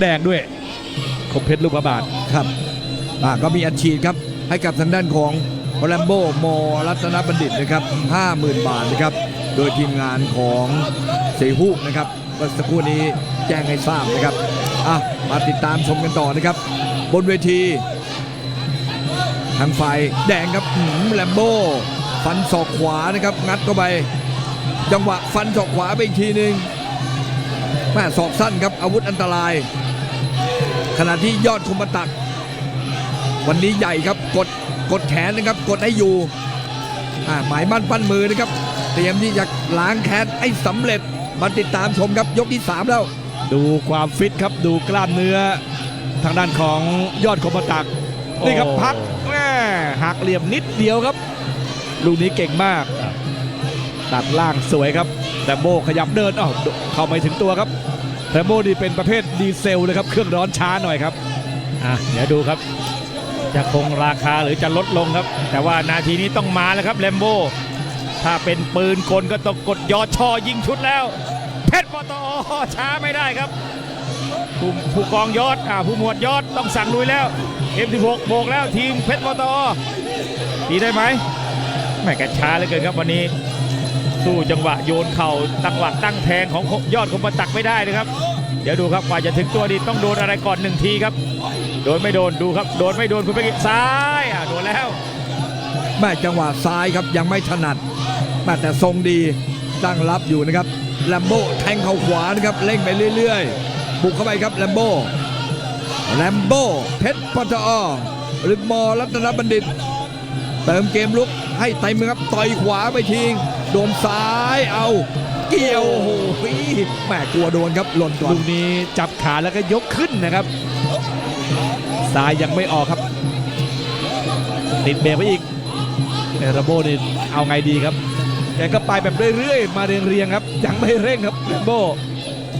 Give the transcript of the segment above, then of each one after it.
แดงด้วยคมเพชรลูกพระบาทครับอ่าก็มีอัดฉีดครับให้กับทางด้านของแรมโบ้มรัตนบัณฑิตนะครับ 50,000 บาทนะครับ โดยทีมงานของเสฮูกนะครับเมื่อสักครู่นี้แจ้งให้ทราบนะครับอะมาติดตามชมกันต่อนะครับ บนเวที ทางฝ่ายแดงครับหืมแลมโบ้ฟันศอกขวานะครับ งัดเข้าไป จังหวะฟันศอกขวาไปอีกทีหนึ่งแม่ศอกสั้นครับอาวุธอันตราย ขณะที่ยอดคุมตัก วันนี้ใหญ่ครับกดกดแขนนะครับ กดให้อยู่อ่าหมายมั่นปั้นมือนะครับ เตรียมที่จะล้างแค้นให้สำเร็จมาติดตามชมครับยกที่ 3 แล้ว ดูความฟิตครับดูกล้ามเนื้อ ทางด้านของยอดคมตักนี่ครับโอ้พักแม่หักเหลี่ยมนิดเดียวครับ ลูกนี้เก่งมาก ตัดล่างสวยครับแรมโบ้ขยับเดินอ้าวเข้าไม่ถึงตัวครับ แรมโบ้นี่เป็นประเภทดีเซลเลยครับ เครื่องร้อนช้าหน่อยครับ อะเดี๋ยวดูครับ จะคงราคาหรือจะลดลงครับ แต่ว่านาทีนี้ต้องมาแล้วครับแลมโบ้ถ้าเป็นปืนกลก็ต้องกดยอชอยิงชุดแล้ว เพชรปตอช้าไม่ได้ครับผู้ผู้กองยอดอ่าผู้หมวดยอดต้องสั่งลุยแล้ว F16 โบกแล้วทีมเพชรปตอตีได้ไหมไม่แกช้าเหลือเกินครับวันนี้ สู้จังหวะโยนเข่าตังหวักตั้งแทงของยอดคมประตักไม่ได้นะครับ เดี๋ยวดูครับกว่าจะถึงตัวดีต้องโดนอะไรก่อนหนึ่งทีครับ โดนไม่โดนดูครับ โดนไม่โดนคุณไปกิซ้ายอะโดนแล้วแม่จังหวะซ้ายครับยังไม่ถนัดแม่แต่ทรงดีตั้งรับอยู่นะครับแลมโบ้แทงเข่าขวานะครับเล่งไปเรื่อยๆ บุกเข้าไปครับแลมโบ้แลมโบ้เพชรปตอหรือมอรัตนบัณฑิต เติมเกมลุก ให้เต็มครับต่อยขวาไปทิ้งโดนซ้ายเอา เกี่ยวโอ้โหแม่กลัวโดนครับหล่นก่อนลูกนี้จับขาแล้วก็ยกขึ้นนะครับซ้ายยังไม่ออกครับ ติดเบรกไปอีกเอราโบนี่เอาไงดีครับแกก็ไปแบบเรื่อยๆ มาเรียงๆครับ ยังไม่เร่งครับแรโบ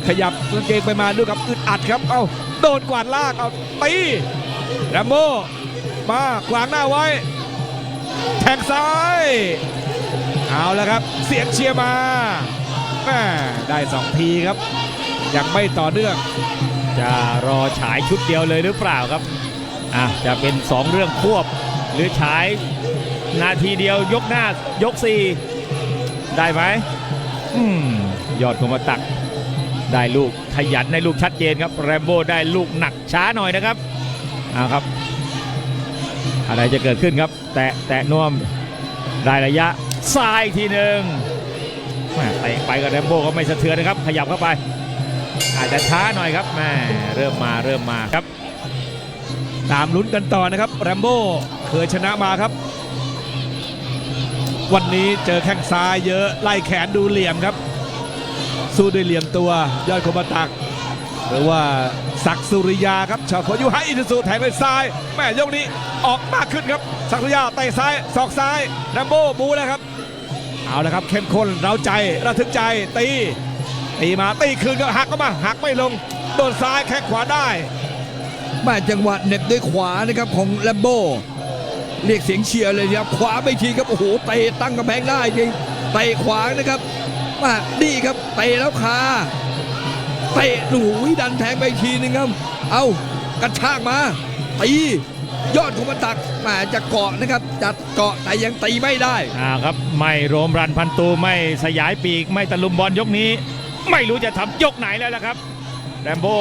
ขยับกางเกงไปมาดูครับอึดอัดครับ เอาโดนกวาดลากเอาตีแรมโบมาขวางหน้าไว้ แทงซ้าย เอาแล้วครับ เสียงเชียร์มาได้สองทีครับ ยังไม่ต่อเนื่อง จะรอฉายชุดเดียวเลยหรือเปล่าครับอะจะเป็น 2 เรื่องควบ หรือฉายนาทีเดียวยกหน้ายก4ได้ไหมอืมยอดคมตัก ได้ลูกขยันในลูกชัดเจนครับ แรมโบ้ได้ลูกหนักช้าหน่อยนะครับเอาครับ อะไรจะเกิดขึ้นครับ แตะแตะนวมได้ระยะซ้ายทีหนึ่งเตะไปกับแรมโบ้ก็ไม่สะเทือนนะครับ ขยับเข้าไป อาจจะช้าหน่อยครับแม่เริ่มมาเริ่มมาครับ ตามลุ้นกันต่อนะครับแรมโบ้เคยชนะมาครับ วันนี้เจอแข้งซ้ายเยอะไล่แขนดูเหลี่ยมครับ สู้ด้วยเหลี่ยมตัวยอดคมตัก หรือว่าศักสุริยาครับชาวโคยูไฮอินสุแทงด้วยซ้ายแม่ยกนี้ออกมากขึ้นครับศักสุริยาเตะซ้ายศอกซ้ายแรมโบ้บูแล้วครับเอาละครับเข้มข้นเราใจระทึกใจตีตีมาตีคืนก็หักก็มาหักไม่ลงโดนซ้ายแข้งขวาได้แม่จังหวะเน็บด้วยขวานะครับของแลมโบ้เรียกเสียงเชียร์เลยนะครับขวาไปทีครับโอ้โหเตะตั้งกำแพงได้จริงเตะขวานะครับมาดีครับเตะแล้วคา เตะหนูดันแทงไปอีกทีหนึงครับ เอากระชากมาตียอดของมันตักมาจะเกาะนะครับจัดเกาะแต่ยังตีไม่ได้อ่าครับ ไม่โรมรันพันตูไม่สยายปีก ไม่ตะลุมบอลยกนี้ ไม่รู้จะทำยกไหนแล้วล่ะครับแรมโบ้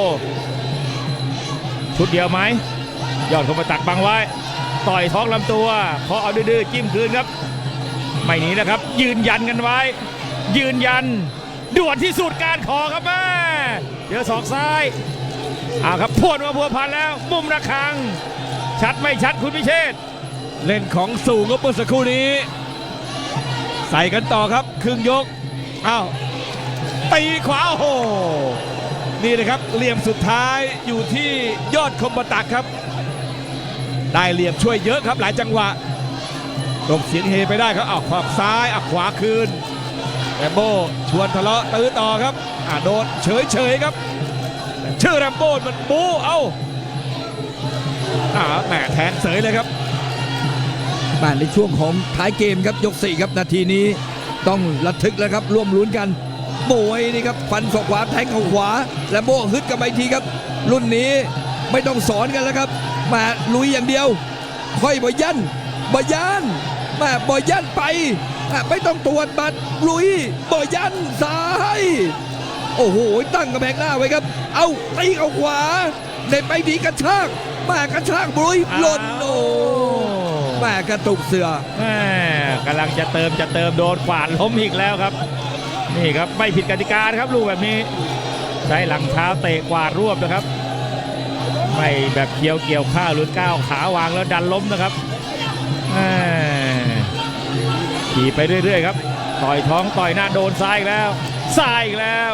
ชุดเดียวไหมยอดคมมตักบังไว้ ต่อยท้องลำตัวพอเอาดื้อๆจิ้มคืนครับ ไม่หนีนะครับ ยืนยันกันไว้ ยืนยัน ด่วนที่สุดการขอครับแม่เดี๋ยวศอกซ้ายอ่าครับพวนมาพัวพันแล้ว มุมระฆัง ชัดไม่ชัดคุณพิเชษเล่นของสูงก็เมื่อสักครู่นี้ ใส่กันต่อครับครึ่งยกอ้าวตีขวาโอ้โห นี่นะครับเหลี่ยมสุดท้ายอยู่ที่ยอดคมบตักครับ ได้เหลี่ยมช่วยเยอะครับหลายจังหวะตกเสียงเฮไปได้ครับอ้าวขวาซ้ายอะขวาคืน แรมโบ้ชวนทะเลาะตื้อต่อครับอะโดนเฉยเฉยครับ ชื่อแรมโบ้มันบูเอ้าอ่าแหมแทงเสยเลยครับมาในช่วงของท้ายเกมครับยก4ครับนาทีนี้ต้องระทึกแล้วครับร่วมลุ้นกันโบยนี่ครับฟันศอกขวาแทงเข่าขวา และโบฮึดกับไปทีครับ รุ่นนี้ไม่ต้องสอนกันแล้วครับ มาลุยอย่างเดียว ค่อยบอยันบอยันมาบอยันไป ไม่ต้องตรวจบัตรลุยบอยันซ้าย โอ้โห ตั้งกระแพงหน้าไว้ครับ เอาตีเอาขวาเด็ดไปดีกระชากมากระชากบุยหล่นโอ้แม่กระตุกเสือแม่กำลังจะเติมจะเติมโดนขวานล้มอีกแล้วครับ นี่ครับไม่ผิดกติกานะครับลูกแบบนี้ ใช้หลังเท้าเตะกวาดรวบนะครับ ไม่แบบเกี่ยวเกี่ยวข้าวหรือก้าวขาวางแล้วดันล้มนะครับแม่ ขี่ไปเรื่อยๆครับ ต่อยท้องต่อยหน้าโดนซ้ายอีกแล้ว ซ้ายอีกแล้ว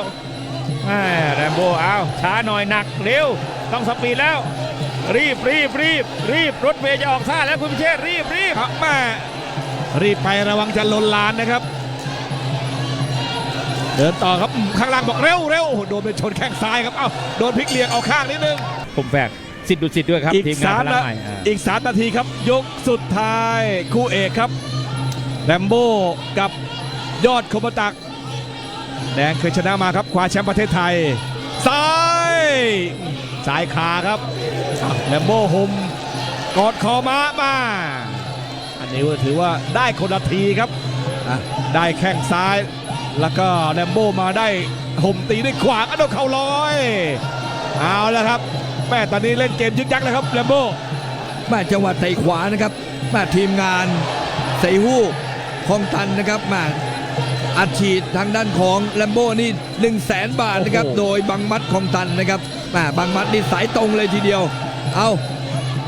แม่แรมโบ้เอาช้าหน่อยหนักเร็ว ต้องสปีดแล้ว รีบรีบรีบรีบรถเมย์จะออกท่าแล้วคุณพิเชษรีบรีบครับแม่รีบไประวังจะลนลานนะครับ เดินต่อครับอืมข้างล่างบอกเร็วเร็วโอ้โหโดนไปชนแข้งซ้ายครับเอ้าโดนพลิกเลียงเอาข้างนิดนึงผมแฝกสิทธิ์ดุสิทธิ์ด้วยครับอีกทีมงานสามพลังนะใหม่อ่าอีกสามนาทีครับ ยกสุดท้ายคู่เอกครับ แรมโบ้กับยอดคมตัก แดงเคยชนะมาครับคว้าแชมป์ประเทศไทย ซ้ายซ้ายขาครับแรมโบ้หุมกอดคอม้ามา อันนี้ถือว่าได้คนละทีครับ ได้แข้งซ้าย แล้วก็แรมโบ้มาได้ห่มตีด้วยขวาอันโดนเข่าลอย เอาแล้วครับ แม่ตอนนี้เล่นเกมยึกยักแล้วครับแรมโบ้แม่จังหวะเตะขวานะครับแม่ทีมงานไสฮู้ คลองตันนะครับแม่อัดฉีดทางด้านของแลมโบ้นี่1 0 0 0 0แสนบาทนะครับโอ้โหโดยบังมัดคลองตันนะครับแม่บังมัดนี่สายตรงเลยทีเดียว เอา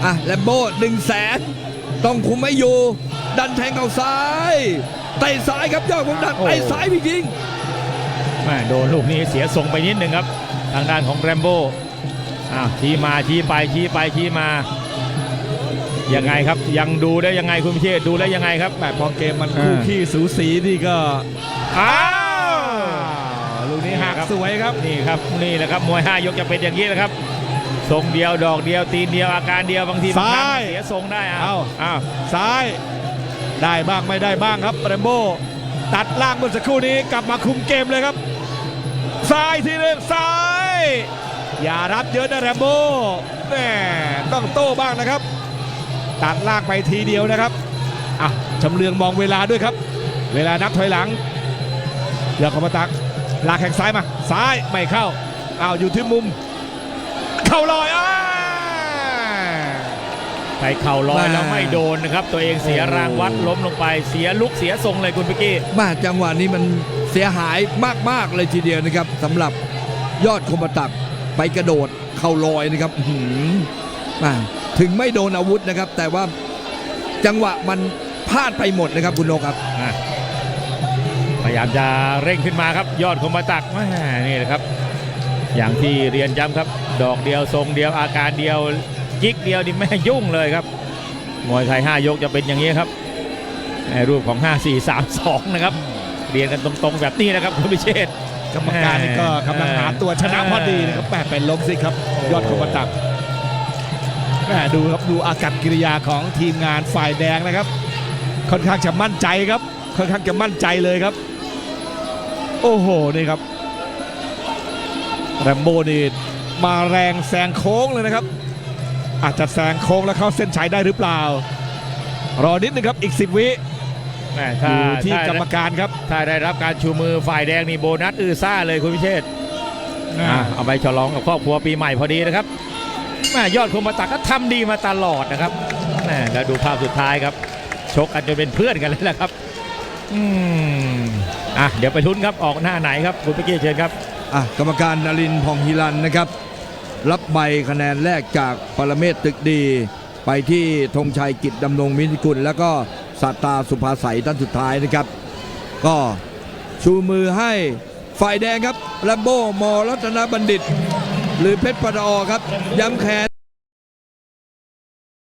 อะแลมโบ้หนึ่งแสนต้องคุมไม่อยู่ ดันแทงเข้าซ้ายเตะซ้ายครับยอดของดันเตะซ้ายพี่ยิงแม่โดนลูกนี้เสียทรงไปนิดหนึ่งครับ ทางด้านของแรมโบ้อ้าวชี้มาชี้ไปชี้ไปชี้มา ยังไงครับยังดูได้ยังไงคุณพิเชษดูได้ยังไงครับแม่พอเกมมันคู่อ่าขี้สูสีนี่ก็อ้าวลูกนี้หักครับสวยครับนี่ครับนี่แหละครับมวยห้ายกจะเป็นอย่างนี้แหละครับทรงเดียวดอกเดียวตีนเดียวอาการเดียวบางทีบางครั้งซ้ายเสียทรงได้เอาอ้าวอ้าวซ้ายได้บ้างไม่ได้บ้างครับแรมโบ้ตัดล่างเมื่อสักครู่นี้กลับมาคุมเกมเลยครับซ้ายทีหนึงซ้าย อย่ารับเยอะนะแรมโบ้แม่ต้องโต้บ้างนะครับ ตัดล่างไปทีเดียวนะครับอะชำเลืองมองเวลาด้วยครับ เวลานับถอยหลังเดี๋ยวเขามาตักลากแข้งซ้ายมา ซ้ายไม่เข้าอ้าวอยู่ที่มุม เข้าลอยอ้าใส่เข่าลอยมาแล้วไม่โดนนะครับ ตัวเองเสียรางวัดล้มลงไปเสียลุกเสียทรงเลยคุณพิกกี้มาจังหวะนี้มันเสียหายมาก ๆ เลยทีเดียวนะครับสำหรับยอดคมตักไปกระโดดเข่าลอยนะครับอื้อหือมา ถึงไม่โดนอาวุธนะครับ แต่ว่าจังหวะมันพลาดไปหมดนะครับคุณโนกครับ อะพยายามจะเร่งขึ้นมาครับ ยอดคมมาตักแม่นี่แหละครับ อย่างที่เรียนย้ำครับ ดอกเดียวทรงเดียวอาการเดียวยิกเดียวนี่แม่ยุ่งเลยครับมวยไทย 5 ยกจะเป็นอย่างนี้ครับในรูปของ 5 4 3 2 นะครับ เรียนกันตรงๆแบบนี้นะครับคุณพิเชษฐ์กรรมการนี่ก็กำลังหาตัวชนะพอดีนะครับแปดเป็นล้มสิครับ ยอดคมตักแม่ ดูครับดูอากับกิริยาของทีมงานฝ่ายแดงนะครับ ค่อนข้างจะมั่นใจครับ ค่อนข้างจะมั่นใจเลยครับ โอ้โหนี่ครับแรมโบ้นี่มาแรงแซงโค้งเลยนะครับ อาจจะแซงโค้งแล้วเข้าเส้นชัยได้หรือเปล่า รอนิดนึงครับอีก 10 วิแม่อถ้ายู่ที่ถ้ากรรมการครับ ถ้าได้รับการชูมือฝ่ายแดงนี่โบนัสอือซ่าเลยคุณพิเชษฐ์อะเอาไปฉลองกับครอบครัวปีใหม่พอดีนะครับ ม่ยอดคมตักก็ทำดีมาตลอดนะครับแม่แล้วดูภาพสุดท้ายครับ ชกกันจนเป็นเพื่อนกันเลยแหละครับอืมอะเดี๋ยวไปลุ้นครับออกหน้าไหนครับคุณพิเกเชิญครับอะกรรมการนรินทร์พองฮิรันนะครับ รับใบคะแนนแรกจากปรเมศตึกดี ไปที่ธงชัยกิจดำรงมิตรกุล แล้วก็สัตตาสุภาใสท่านสุดท้ายนะครับ ก็ชูมือให้ฝ่ายแดงครับแลมโบ้มอรัตนบัณฑิต หรือเพชรปดอครับย้ำแขน